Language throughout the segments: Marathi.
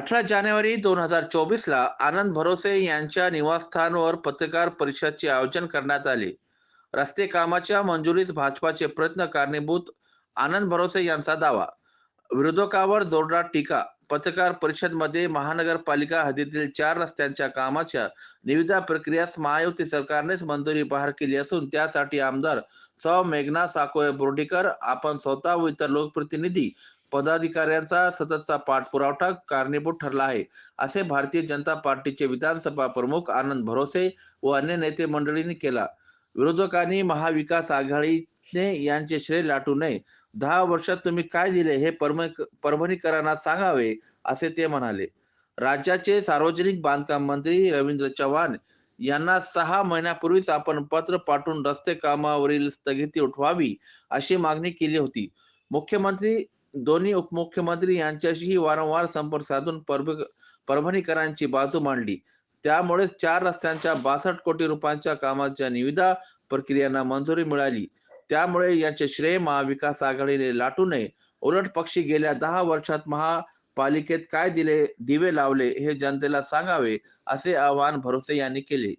अठरा जानेवारी दोन हजार चोवीसला आनंद भरोसे यांच्या निवासस्थानावर पत्रकार परिषदचे आयोजन करण्यात आले. रस्ते कामाच्या मंजुरीस भाजपाचे प्रयत्न कारणीभूत आनंद भरोसे यांचा दावा. विरोधकावर जोरदार टीका पत्रकार परिषदमध्ये महानगरपालिका हद्दीतील चार रस्त्यांच्या कामाच्या निविदा प्रक्रियास महायुती सरकारनेच मंजुरी बहार केली असून त्यासाठी आमदार सौ मेघना साकोळे बोर्डीकर आपण स्वतः व इतर लोकप्रतिनिधी पदाधिकाऱ्यांचा सततचा पाठपुरावठा कारणीभूत ठरला आहे. असे भारतीय जनता पार्टीचे विधानसभा प्रमुख आनंद भरोसे व अन्य नेते मंडळींनी केला. विरोधकांनी महाविकास आघाडीने यांचे श्रेय लाटू नये. दहा वर्षात तुम्ही काय दिले हे परम- परभणीकरांना सांगावे असे ते म्हणाले. राज्याचे सार्वजनिक बांधकाम मंत्री रवींद्र चव्हाण यांना सहा महिन्यापूर्वीच आपण पत्र पाठवून रस्ते कामावरील स्थगिती उठवावी अशी मागणी केली होती. मुख्यमंत्री दोन्ही उपमुख्यमंत्री यांच्याशीही वारंवार संपर्क साधून परभणीकरांची बाजू मांडली. त्यामुळे चार रस्त्यांच्या बासष्ट कोटी रुपयांच्या कामाच्या निविदा प्रक्रियांना मंजुरी मिळाली. त्यामुळे यांचे श्रेय महाविकास आघाडीने लाटू नये. उलट पक्षी गेल्या दहा वर्षात महापालिकेत काय दिले दिवे लावले हे जनतेला सांगावे असे आवाहन भरोसे यांनी केले.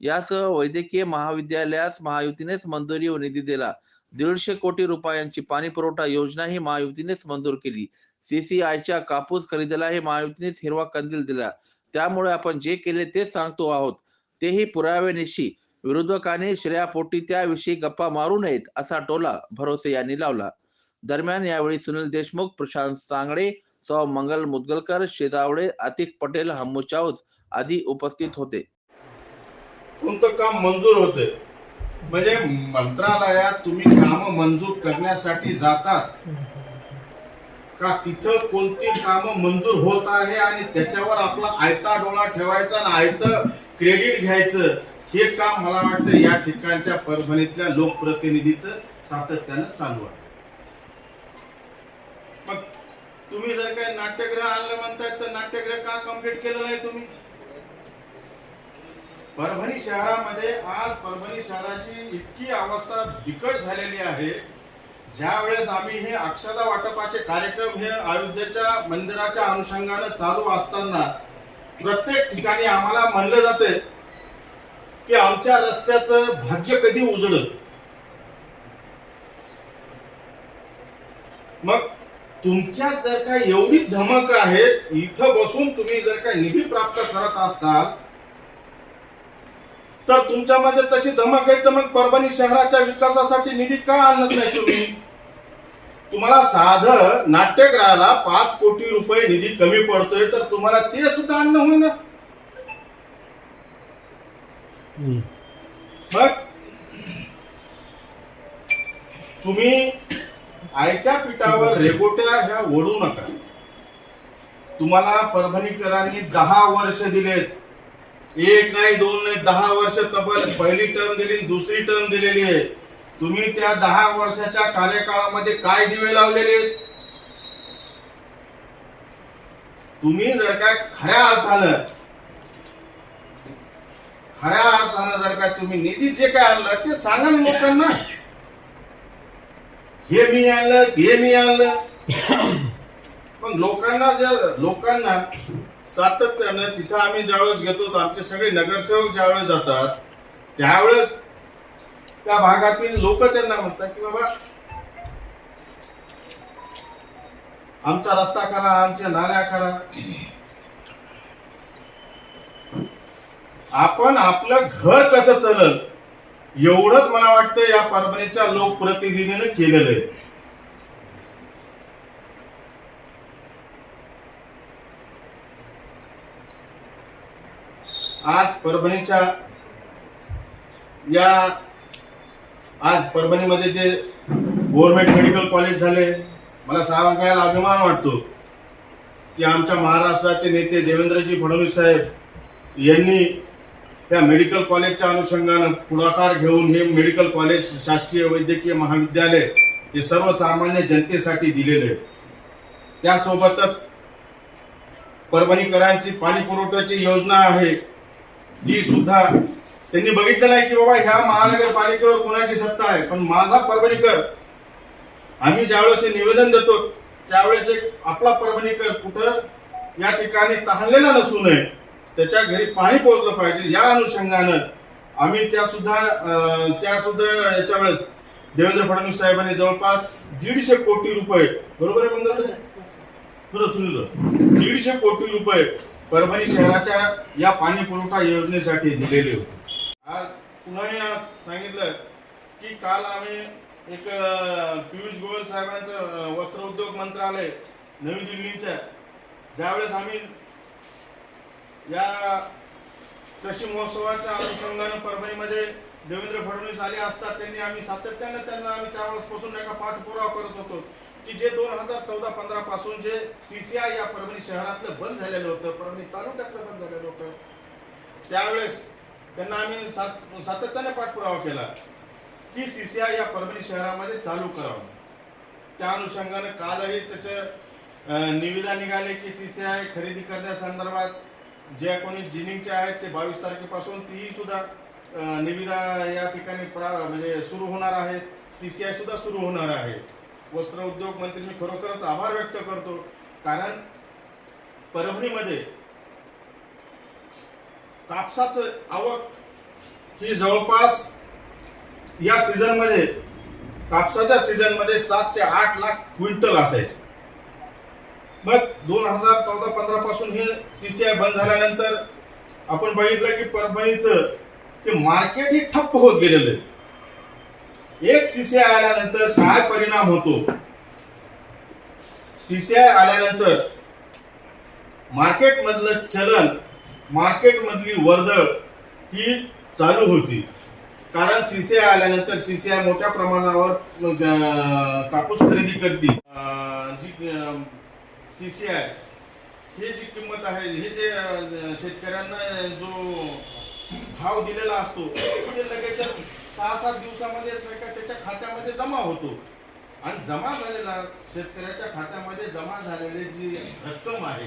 यासह वैद्यकीय महाविद्यालयास महायुतीनेच मंजुरी व निधी दिला. दीडशे कोटी रुपयांची पाणी पुरवठा योजना ही महायुतीनेच मंजूर केली. सीसीआयच्या कापूस खरेदीलाही महायुतीनेच हिरवा कंदील दिला. त्यामुळे आपण जे केले तेच सांगतो आहोत. तेही पुराव्यानिशी. विरोधकांनी श्रेयापोटी त्याविषयी गप्पा मारू नयेत असा टोला भरोसे यांनी लावला. दरम्यान यावेळी सुनील देशमुख प्रशांत सांगडे सौ मंगल मुदगलकर शेजावडे अतिक पटेल हम्मू चाऊस आदी उपस्थित होते. कोणतं काम मंजूर होते? म्हणजे मंत्रालयात तुम्ही काम मंजूर करण्यासाठी जातात. का तिथं कोणती कामं मंजूर होत आहे आणि त्याच्यावर आपला आयता डोळा ठेवायचा आणि आयत क्रेडिट घ्यायचं हे काम मला वाटतं या ठिकाणच्या परभणीतल्या लोकप्रतिनिधीचं सातत्यानं चालू आहे. मग तुम्ही जर काही नाट्यगृह आणलं म्हणताय तर नाट्यगृह का कंप्लीट केलं नाही तुम्ही? परभणी शहरामध्ये आज परभणी शहराची इतकी अवस्था बिकट झालेली आहे. ज्या वेळेस आम्ही हे अक्षदा वाटपाचे कार्यक्रम हे अयोध्येच्या मंदिराच्या अनुषंगानं चालू असताना प्रत्येक ठिकाणी आम्हाला म्हणलं जाते की आमच्या रस्त्याचं भाग्य कधी उजळल? मग तुमच्यात जर का एवढी धमक आहे इथं बसून तुम्ही जर का निधी प्राप्त करत असताल तर तुमच्यामध्ये तशी धमक आहे तर मग परभणी शहराच्या विकासासाठी निधी का आणत नाही तुम्ही? तुम्हाला साधं नाट्यगृहाला पाच कोटी रुपये निधी कमी पडतोय तर तुम्हाला ते सुद्धा आणणं होईना. मग तुम्ही आयत्या पिठावर रेगोट्या ह्या ओढू नका. तुम्हाला परभणीकरांनी दहा वर्ष दिलेत. एक नाही दोन नाही दहा वर्ष तब्बल. पहिली टर्म दिली दुसरी टर्म दिलेली आहे. तुम्ही त्या दहा वर्षाच्या कार्यकाळामध्ये काय दिवे लावलेले तुम्ही जर काय खऱ्या अर्थानं खऱ्या अर्थानं जर का तुम्ही निधी जे काय आणलं ते सांगा ना लोकांना. हे मी आणलं ते मी आणलं. पण लोकांना जर लोकांना सातत्यानं तिथं आम्ही ज्यावेळेस घेतो आमचे सगळे नगरसेवक ज्यावेळेस जातात त्यावेळेस त्या भागातील लोक त्यांना म्हणतात की बाबा आमचा रस्ता करा आमच्या नाल्या करा. आपण आपलं घर कसं चलल एवढंच मला वाटतं या परभणीच्या लोकप्रतिनिधीने केलेलं आहे. आज परभणीच्या या आज परभणीमध्ये जे गव्हर्नमेंट मेडिकल कॉलेज झाले मला सांगायला अभिमान वाटतो की आमच्या महाराष्ट्राचे नेते देवेंद्रजी फडणवीस साहेब यांनी त्या मेडिकल कॉलेजच्या अनुषंगानं पुढाकार घेऊन हे मेडिकल कॉलेज शासकीय वैद्यकीय महाविद्यालय हे सर्वसामान्य जनतेसाठी दिलेले. त्यासोबतच परभणीकरांची पाणी पुरवठ्याची योजना आहे. जी सुद्धा त्यांनी बघितलं नाही की बाबा ह्या महानगरपालिकेवर कोणाची सत्ता आहे. पण माझा परभणीकर आम्ही ज्यावेळेस निवेदन देतो त्यावेळेस एक आपला परभणीकर कुठं या ठिकाणी तहानलेला नसू नये. त्याच्या घरी पाणी पोहोचलं पाहिजे. या अनुषंगानं आम्ही त्या सुद्धा अं, त्या सुद्धा याच्या वेळेस देवेंद्र फडणवीस साहेबांनी जवळपास दीडशे कोटी रुपये बरोबर आहे मंगल बरं सुनील दीडशे कोटी रुपये परभणी शहराच्या या पाणी पुरवठा योजनेसाठी दिलेले होते. आज पुन्हा आज सांगितलं की काल आम्ही एक पियुष गोयल साहेबांचं वस्त्र उद्योग मंत्रालय नवी दिल्लीच्या ज्यावेळेस आम्ही या कृषी महोत्सवाच्या अनुषंगानं परभणीमध्ये देवेंद्र फडणवीस आले असतात त्यांनी आम्ही सातत्यानं त्यांना आम्ही त्यावेळेसपासून एका पाठपुरावा करत होतो. की जे दोन हजार चौदा पंधरा पासून जे सीसीआय या परभणी शहरातलं बंद झालेलं होतं परभणी तालुक्यातलं बंद झालेलं होतं त्यावेळेस त्यांना आम्ही सात सातत्याने पाठपुरावा केला की सीसीआय या परभणी शहरामध्ये चालू करावं. त्या अनुषंगाने कालही त्याचे निविदा निघाले की सीसीआय खरेदी करण्यासंदर्भात जे कोणी जिनिंगचे आहेत ते बावीस तारखेपासून तीही सुद्धा निविदा या ठिकाणी प्रा- म्हणजे सुरू होणार आहे सीसीआय सुद्धा सुरू होणार आहे. वस्त्र उद्योग मंत्री मी खरोखरच आभार व्यक्त करतो. कारण परभणीमध्ये कापसाचं आवक ही जवळपास या सीझनमध्ये कापसाच्या सीझनमध्ये सात ते आठ लाख क्विंटल असायचे. मग दोन हजार चौदा पंधरा पासून हे सीसीआय बंद झाल्यानंतर आपण बघितलं की परभणीचं ते मार्केट ही ठप्प होत गेलेलं आहे. एक सीसीआय आल्यानंतर काय परिणाम होतो? सीसीआय आल्यानंतर मार्केट मधलं चलन मार्केट मधली वर्दळ ही चालू होती. कारण सीसीआय आल्यानंतर सीसीआय मोठ्या प्रमाणावर कापूस खरेदी करते. जी सीसीआय हे जी किंमत आहे हे जे शेतकऱ्यांना जो भाव दिलेला असतो ते लगेच सहा सात दिवसामध्येच नाही त्याच्या खात्यामध्ये जमा होतो. आणि जमा झालेला शेतकऱ्याच्या खात्यामध्ये जमा झालेली जी रक्कम आहे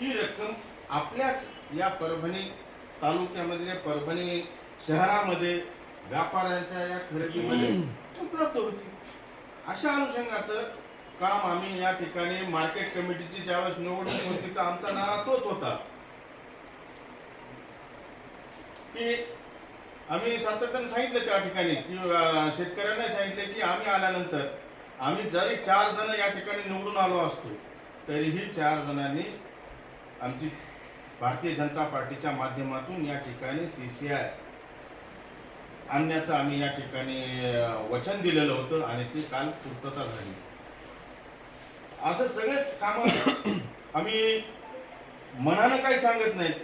ही रक्कम आपल्याच या परभणी तालुक्यामध्ये परभणी शहरामध्ये व्यापाऱ्यांच्या या खरेदीमध्ये उपलब्ध होती. अशा अनुषंगाचं काम आम्ही या ठिकाणी मार्केट कमिटीची ज्यावेळेस निवडणूक होती तर आमचा नारा तोच होता. की आम्ही सातत्याने सांगितलं त्या ठिकाणी की शेतकऱ्यांना सांगितलं की आम्ही आल्यानंतर आम्ही जरी चार जण या ठिकाणी निवडून आलो असतो तरीही चार जणांनी आमची भारतीय जनता पार्टीच्या माध्यमातून या ठिकाणी सीसीआय आणण्याचं आम्ही या ठिकाणी वचन दिलेलं होतं आणि ते काल पूर्तता झाली. असं सगळेच काम आम्ही मनानं काही सांगत नाहीत.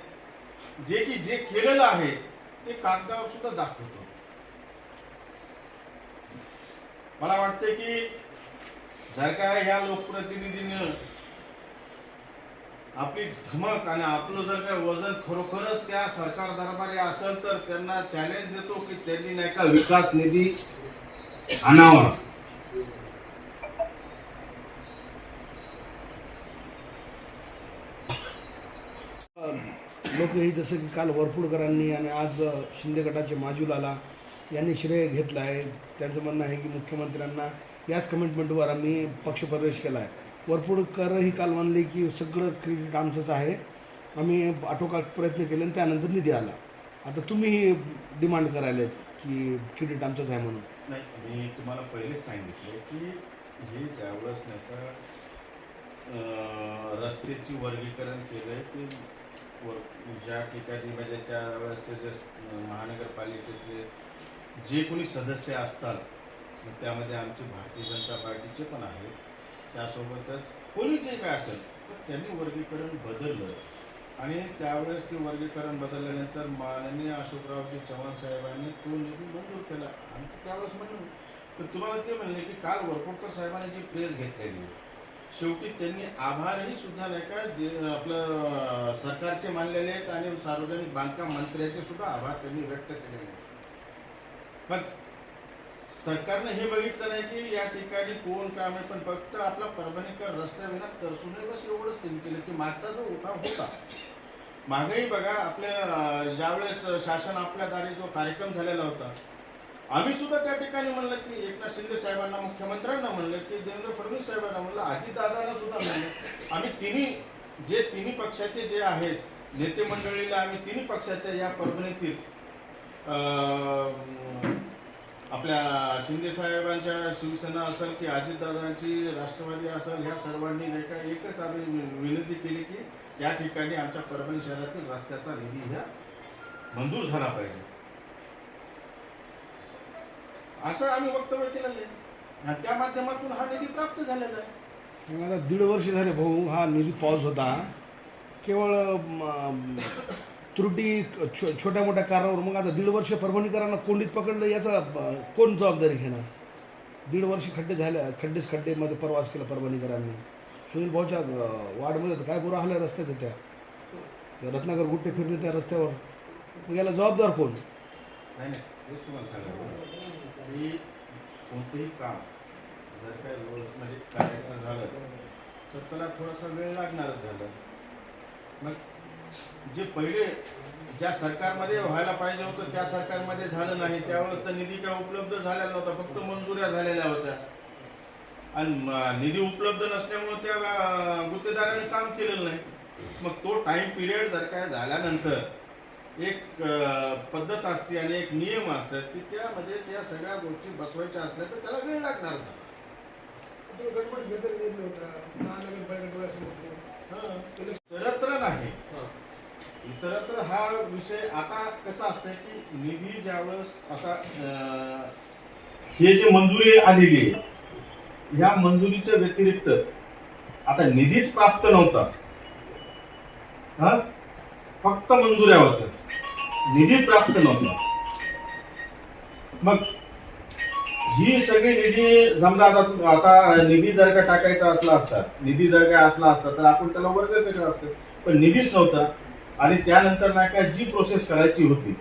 जे की जे केलेलं आहे ते कागदावर सुद्धा दाखवतो. मला वाटते की जर का ह्या लोकप्रतिनिधीनं आपली धमक आणि आपलं जर काय वजन खरोखरच त्या सरकार दरबारी असेल तर त्यांना चॅलेंज देतो की त्यांनी नाही का विकास निधी आणावा. लोक जसं की काल वरपुडकरांनी आणि आज शिंदे गटाचे माजूलाला यांनी श्रेय घेतला आहे. त्यांचं म्हणणं आहे की मुख्यमंत्र्यांना याच कमिटमेंटवर आम्ही पक्षप्रवेश केला आहे. वरपुडकरही काल म्हणले की सगळं क्रेडिट आमचंच आहे. आम्ही आटोकाट प्रयत्न केले आणि त्यानंतर निधी आला. आता तुम्ही डिमांड करायला की क्रेडिट आमचंच आहे म्हणून. नाही मी तुम्हाला पहिलेच सांगितलं की हे ज्यावेळेस नाही का रस्त्याची वर्गीकरण केलंय ते वर ज्या ठिकाणी म्हणजे त्यावेळेसचे जे महानगरपालिकेचे महानगरपालिकेतले जे कोणी सदस्य असतात मग त्यामध्ये आमचे भारतीय जनता पार्टीचे पण आहेत. त्यासोबतच कोणी जे काय असेल तर त्यांनी वर्गीकरण बदललं. आणि त्यावेळेस ते वर्गीकरण बदलल्यानंतर माननीय अशोकरावजी चव्हाण साहेबांनी तो निधी मंजूर केला. आणि ते त्यावेळेस म्हणून पण तुम्हाला ते म्हणले की काल वरपुडकर साहेबांनी जी प्रेस घेतलेली शेवटी त्यांनी आभारही सुद्धा नाही का दे- आपलं सरकारचे मानलेले आहेत आणि सार्वजनिक बांधकाम मंत्र्याचे सुद्धा आभार त्यांनी व्यक्त केलेले आहेत. पण सरकारने हे बघितलं नाही की या ठिकाणी कोण काम आहे पण फक्त आपला परभणीकर रस्त्याविना तरसुने बस एवढंच त्यांनी केलं की मागचा जो उठाव होता. मागेही बघा आपल्या ज्यावेळेस शासन आपल्या दारी जो कार्यक्रम झालेला होता आम्ही सुद्धा त्या ठिकाणी म्हणलं की एकनाथ शिंदे साहेबांना मुख्यमंत्र्यांना म्हणलं की देवेंद्र फडणवीस साहेबांना म्हणलं अजितदादांना सुद्धा म्हणलं. आम्ही तिन्ही जे तिन्ही पक्षाचे जे आहेत नेते मंडळीला आम्ही तिन्ही पक्षाच्या या परभणीतील आपल्या शिंदे साहेबांच्या शिवसेना असेल की अजितदादांची राष्ट्रवादी असेल ह्या सर्वांनी नाही एकच आम्ही विनंती केली की त्या ठिकाणी आमच्या परभणी शहरातील रस्त्याचा निधी ह्या मंजूर झाला पाहिजे. असं आम्ही वक्तव्य केलेलं आहे. आणि त्या माध्यमातून हा निधी प्राप्त झालेला आहे. आता दीड वर्ष झाले भाऊ हा निधी पाऊस होता. केवळ त्रुटी छो छोट्या मोठ्या कारणावर मग आता दीड वर्ष परभणीकरांना कोंडीत पकडलं याचा कोण जबाबदारी घेणार? दीड वर्ष खड्डे झाले खड्डेच खड्डेमध्ये प्रवास केला परभणीकरांनी. सुनील भाऊच्या अ, वार्डमध्ये काय बुरा आल्या रस्त्याचं त्या. त्या रत्नागर गुट्टे फिरले त्या रस्त्यावर. मग याला जबाबदार कोण? नाही नाही तेच तुम्हाला सांगा की कोणतंही काम जर काय रोज म्हणजे करायचं झालं तर त्याला थोडासा वेळ लागणारच झालं. मग जे पहिले ज्या सरकारमध्ये व्हायला पाहिजे होतं त्या सरकारमध्ये झालं नाही. त्यावेळेस तर निधी काय उपलब्ध झालेला नव्हता फक्त मंजुऱ्या झालेल्या होत्या. आणि निधी उपलब्ध नसल्यामुळे त्या गुत्तेदाराने काम केलेलं नाही. मग तो टाइम पिरियड जर काय झाल्यानंतर एक पद्धत असते आणि एक नियम असतात की त्यामध्ये त्या सगळ्या गोष्टी बसवायच्या असल्या तर त्याला वेळ लागणारच. इतरत्र नाही. इतरत्र हा विषय आता कसा असतंय की निधी ज्यावेळेस आता हे जे मंजुरी आलेली आहे ह्या मंजुरीच्या व्यतिरिक्त आता निधीच प्राप्त नव्हता. हा? फक्त मंजुऱ्या होत्या. निधी प्राप्त नव्हता. मग ही सगळी निधी समजा आता आता निधी जर का टाकायचा असला असता निधी जर का असला असता तर आपण त्याला वर्ग केला असतो. पण निधीच नव्हता. आणि त्यानंतर नाही का जी प्रोसेस करायची होती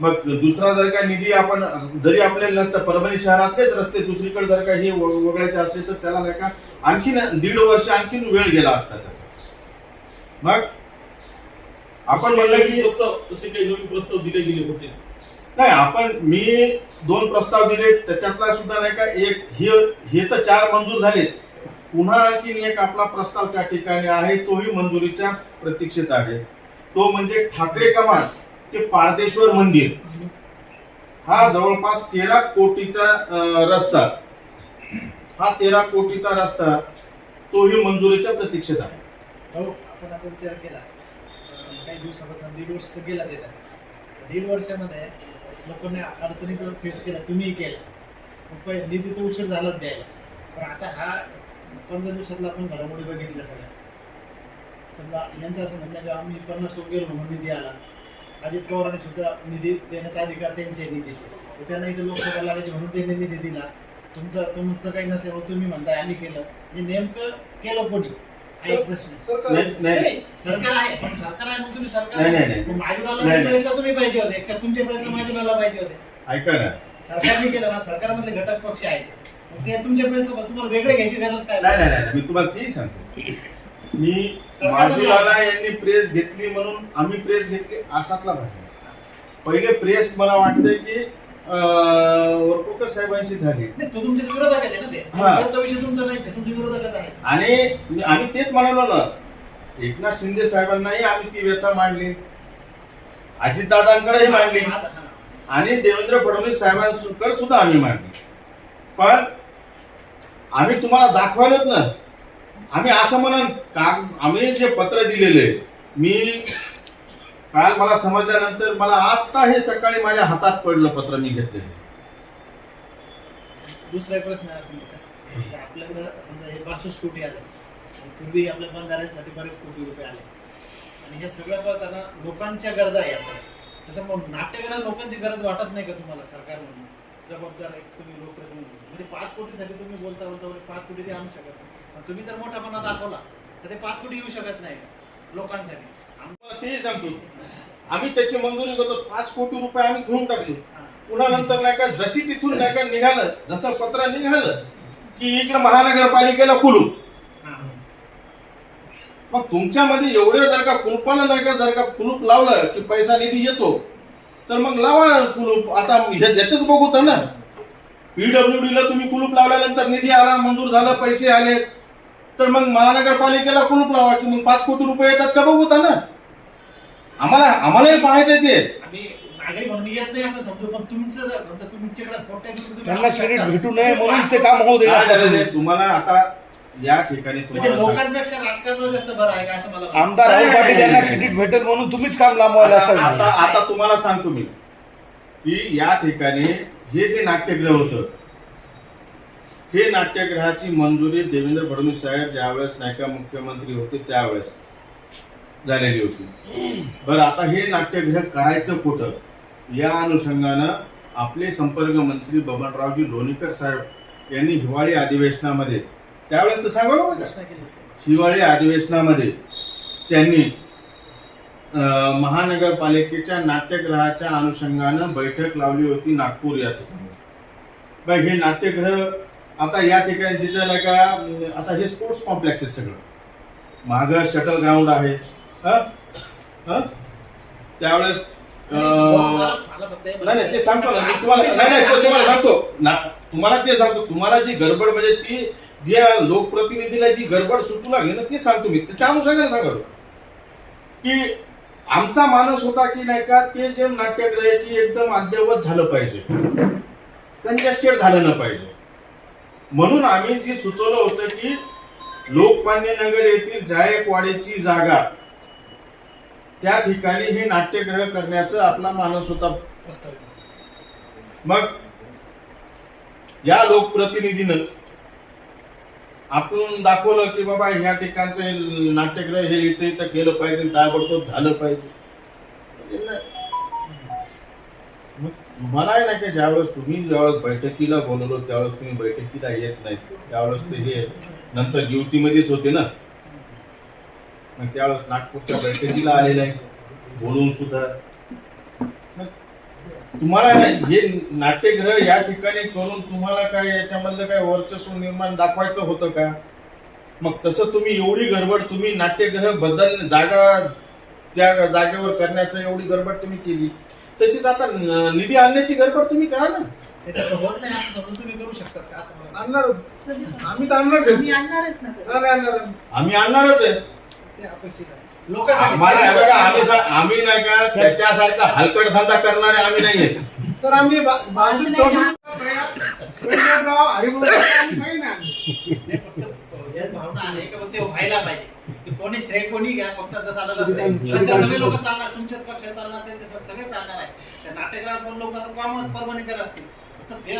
मग दुसरा जर का निधी आपण जरी आपल्याला नसतं परभणी शहरातलेच रस्ते दुसरीकडे जर का हे वगळायचे असले तर त्याला नाही का आणखीन दीड वर्ष आणखीन वेळ गेला असता त्याचा. मग आपण म्हणलं की प्रस्ताव तसे काही नवीन प्रस्ताव दिले गेले होते. नाही आपण मी दोन प्रस्ताव दिले त्याच्यातला सुद्धा नाही का एक हे हे तर चार मंजूर झालेत. पुन्हा आणखीन एक आपला प्रस्ताव त्या ठिकाणी आहे तोही मंजुरीच्या प्रतीक्षेत आहे. तो म्हणजे ठाकरे कमान ते पारदेश्वर मंदिर. हा जवळपास तेरा कोटीचा रस्ता. हा तेरा कोटीचा रस्ता तोही मंजुरीच्या प्रतीक्षेत आहे. हो आपण आता विचार केला. काही दिवसापासून दीड वर्ष गेलाच दीड वर्षामध्ये लोकांनी अडचणी फेस केल्या तुम्हीही केल्या मग पहिले निधी तर उशीर झालाच द्यायला. पण आता हा पंधरा दिवसातला आपण घडामोडी बघितल्या सगळ्या. समजा यांचं असं म्हणणं की आम्ही पन्नास लोक गेलो म्हणून निधी आला. अजित पवारांनी सुद्धा निधी देण्याचा अधिकार त्यांचे निधीचे. तर त्यांना इथं लोकसभा लढायची म्हणून त्यांनी निधी दिला. तुमचं तुमचं काही नसेल तुम्ही म्हणताय आम्ही केलं. म्हणजे नेमकं केलं कोणी? नाही सरकार आहे पण सरकार आहे मग तुम्ही सरकार नाही, नाही, नाही. मग माजुराला नाही, नाही. प्रेसला तुम्ही पाहिजे होते. का माजुराला पाहिजे होते? ऐका ना. सरकारने केलं ना सरकारमधले घटक पक्ष आहेत. मग ते तुमच्या प्रेसला तुम्हाला वेगळे घ्यायची गरज काय? नाही नाही नाही. मी तुम्हाला तेही सांगतो. मी माजुलाला यांनी प्रेस घेतली म्हणून आम्ही प्रेस घेतली असातला पहिले प्रेस मला वाटतं की वरपुडकर साहेबांची झाली. नाही तो तुमच्या विरोधात आहे ना ते. हा. त्यांचा विषय तुमचा नाहीच आहे, तुमच्या विरोधात आहे. आणि मी- आम्ही तेच म्हणालो ना एकनाथ शिंदे साहेबांनाही आम्ही ती व्यथा मांडली. अजितदादांकडेही मांडली. आता- हा. आणि देवेंद्र फडणवीस साहेबांकडे सुद्धा आम्ही मांडली. पण आम्ही तुम्हाला दाखवायलोच ना. आम्ही असं म्हणून का आम्ही जे पत्र दिलेले मी काल मला समजल्यानंतर मला आत्ता हे सकाळी माझ्या हातात पडलं पत्र मी घेतले. दुसरा एक प्रश्न आहे आपल्याकडं समजा हे बासष्ट कोटी आले. आणि पूर्वी आपल्या बंधाऱ्यांसाठी बरेच कोटी रुपये आले. आणि हे सगळं पाहताना लोकांच्या गरजा आहे असं तसं मग नाट्यकला लोकांची गरज वाटत नाही का तुम्हाला सरकार म्हणून? जबाबदार एक तुम्ही लोकप्रतिनिधी. म्हणजे पाच कोटीसाठी तुम्ही बोलता बोलता बोलता पाच कोटी ते आणू शकत नाही. तुम्ही जर मोठापणा दाखवला तर ते पाच कोटी येऊ शकत नाही लोकांसाठी. ते सांगतो. आम्ही त्याची मंजुरी करतो. पाच कोटी रुपये आम्ही घेऊन टाकले. पुन्हा नंतर नाही का जशी तिथून नाही का निघालं जसं पत्र निघालं की इकडे महानगरपालिकेला कुलूप. मग तुमच्यामध्ये एवढे जर का कुलपाला नाही का जर का कुलूप लावलं की पैसा निधी येतो तर मग लावा कुलूप. आता याच्याच बघू तर ना. पीडब्ल्यूडी ला तुम्ही कुलूप लावल्यानंतर निधी आला मंजूर झाला पैसे आले तर मग महानगरपालिकेला कुलूप लावा की मग पाच कोटी रुपये येतात का बघू ना. आम्हाला आम्हालाही पाहायचं ते. आम्ही नागरिक म्हणून येत नाही असं समजू पण तुमचं जर समजा तुमच्याकडे कोट्याची तुम्ही त्यांना शकता. भेटू नये म्हणून ते काम होऊ दे. काय झालेलं आहे, तुम्हाला आता या ठिकाणी म्हणजे तुम्हाला सांग- लोकांपेक्षा राजकारणाला जास्त बरं आहे का असं मला वाटतं. आमदार राहुल पाटील यांना क्रेडिट भेटेल म्हणून तुम्हीच काम लांबवायला आता आता आता तुम्हाला सांगतो मी की या ठिकाणी हे जे नाट्यगृह होतं हे नाट्यगृहाची मंजुरी देवेंद्र फडणवीस साहेब ज्यावेळेस नाही का मुख्यमंत्री होते त्यावेळेस. झालेली होती. बरं आता हे नाट्यगृह करायचं कुठं? या अनुषंगानं आपले संपर्क मंत्री बबनरावजी लोणीकर साहेब यांनी हिवाळी अधिवेशनामध्ये त्यावेळेस तर सांगा हिवाळी अधिवेशनामध्ये त्यांनी महानगरपालिकेच्या नाट्यगृहाच्या अनुषंगानं बैठक लावली होती नागपूर या ठिकाणी. बघ हे नाट्यगृह आता या ठिकाणी जिथे नाही का आता हे स्पोर्ट्स कॉम्प्लेक्स आहे सगळं. मागं शटल ग्राउंड आहे. त्यावेळेस अं, नाही नाही ते सांगतो ना मी तुम्हाला नाही नाही तुम्हाला सांगतो. ना तुम्हाला ते सांगतो. तुम्हाला जी गडबड म्हणजे ती जी लोकप्रतिनिधीला जी गडबड सुचू लागली ना ते सांगतो मी. त्याच्या अनुषंगाने सांगतो. की आमचा मानस होता की नाही का ते जे नाट्यगृह आहे की एकदम अद्ययावत झालं पाहिजे. कंजेस्टेड झालं न पाहिजे. म्हणून आम्ही जे सुचवलं होतं की लोकमान्य नगर येथील जायकवाडीची जागा त्या ठिकाणी हे नाट्यग्रह करण्याचा आपला मानस होता. मग या लोकप्रतिनिधीनं आपण दाखवलं की बाबा ह्या ठिकाणचं नाट्यग्रह हे इथं इथं केलं पाहिजे ताबडतोब झालं पाहिजे. मग मला नाही ना की ज्यावेळेस तुम्ही ज्यावेळेस बैठकीला बोलवलो त्यावेळेस तुम्ही बैठकीला येत नाही. त्यावेळेस ते हे नंतर युतीमध्येच होते ना. मग त्यावेळेस नागपूरच्या बैठकीला आले नाही बोलून सुद्धा. तुम्हाला हे नाट्यगृह या ठिकाणी करून तुम्हाला काय याच्यामधलं काय वर्चस्व निर्माण दाखवायचं होतं का? मग तसं तुम्ही एवढी गडबड तुम्ही नाट्यगृह बदल जागा त्या जागेवर करण्याचं एवढी गडबड तुम्ही केली. तशीच आता निधी आणण्याची गडबड तुम्ही करा ना. होत नाही असं तुम्ही करू शकता का? असं. आणणार आम्ही तर आणणारच आहे. आम्ही आणणारच आहे. ते अपेक्षित आहे. लोकांसाठी हे आम्ही नाही का त्याच्यासारखा हलकट धंदा करणारे आम्ही नाही आहेत. सर आम्ही बा- असं बाळासाहेब नाही. चौधरी ना. प्रतापराव, हरिभाऊ आम्ही सगळे नाही. आणले. नाही, फक्त जन भावना आहे का? ते व्हायला पाहिजे. कोणी श्रेय कोणी घ्या फक्त श्रीकांत- सगळे लोक चालणार तुमच्याच पक्षात चालणार त्यांच्याच सगळे चालणार आहे. त्या नाट्यगृहात पण लोक कामात परभणीकर असतील. फक्त ते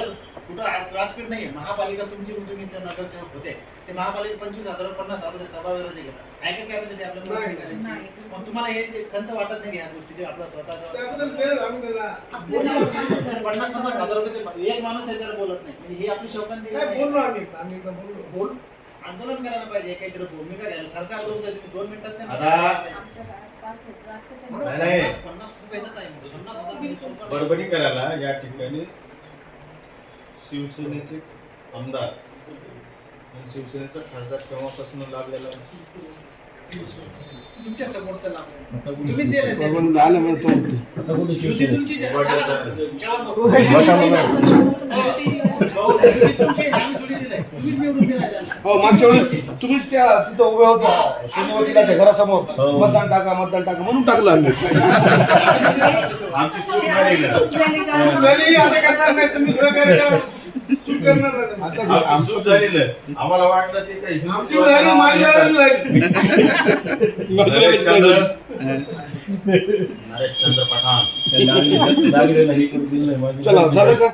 कुठं व्यासपीठ नाही महापालिका तुमची तुम्ही नगरसेवक होते. ते महापालिका पंचवीस हजार पन्नास हजार सभा घेतात. आहे का कॅपॅसिटी आपल्याला नाही. पण तुम्हाला हे खंत वाटत नाही ह्या गोष्टीची आपला स्वतःचा पन्नास पन्नास हजार रुपये एक माणूस त्याच्यावर बोलत नाही. म्हणजे ही आपली शोकांती नाही. बोललो आम्ही. एकदा, आम्ही एकदा बोललो. बोल. आंदोलन करायला पाहिजे. काहीतरी भूमिका घ्यायला सरकार दोन मिनिटात नाही. पन्नास- आहे. म्हणून. पन्नास हजार. परभणी करायला या ठिकाणी शिवसेनेचे आमदार आणि शिवसेनेचा खासदार केव्हापासून लाभलेला आहे? तुमच्या समोरचं. तुम्ही दिले युती तुमची. हो मागच्या वेळी तुम्हीच त्या तिथं उभे होता सोनवतीलाच्या घरासमोर मतदान टाका मतदान टाका म्हणून टाकलं आम्ही आमची चूक झाली आता करणार नाही तुम्ही सहकार्य करा आमची. आम्हाला वाटलं ते काही आमची झाली माझी झाली नाही. नरेश चंद्र. नरेश चंद्र पठाण. चला झालं का?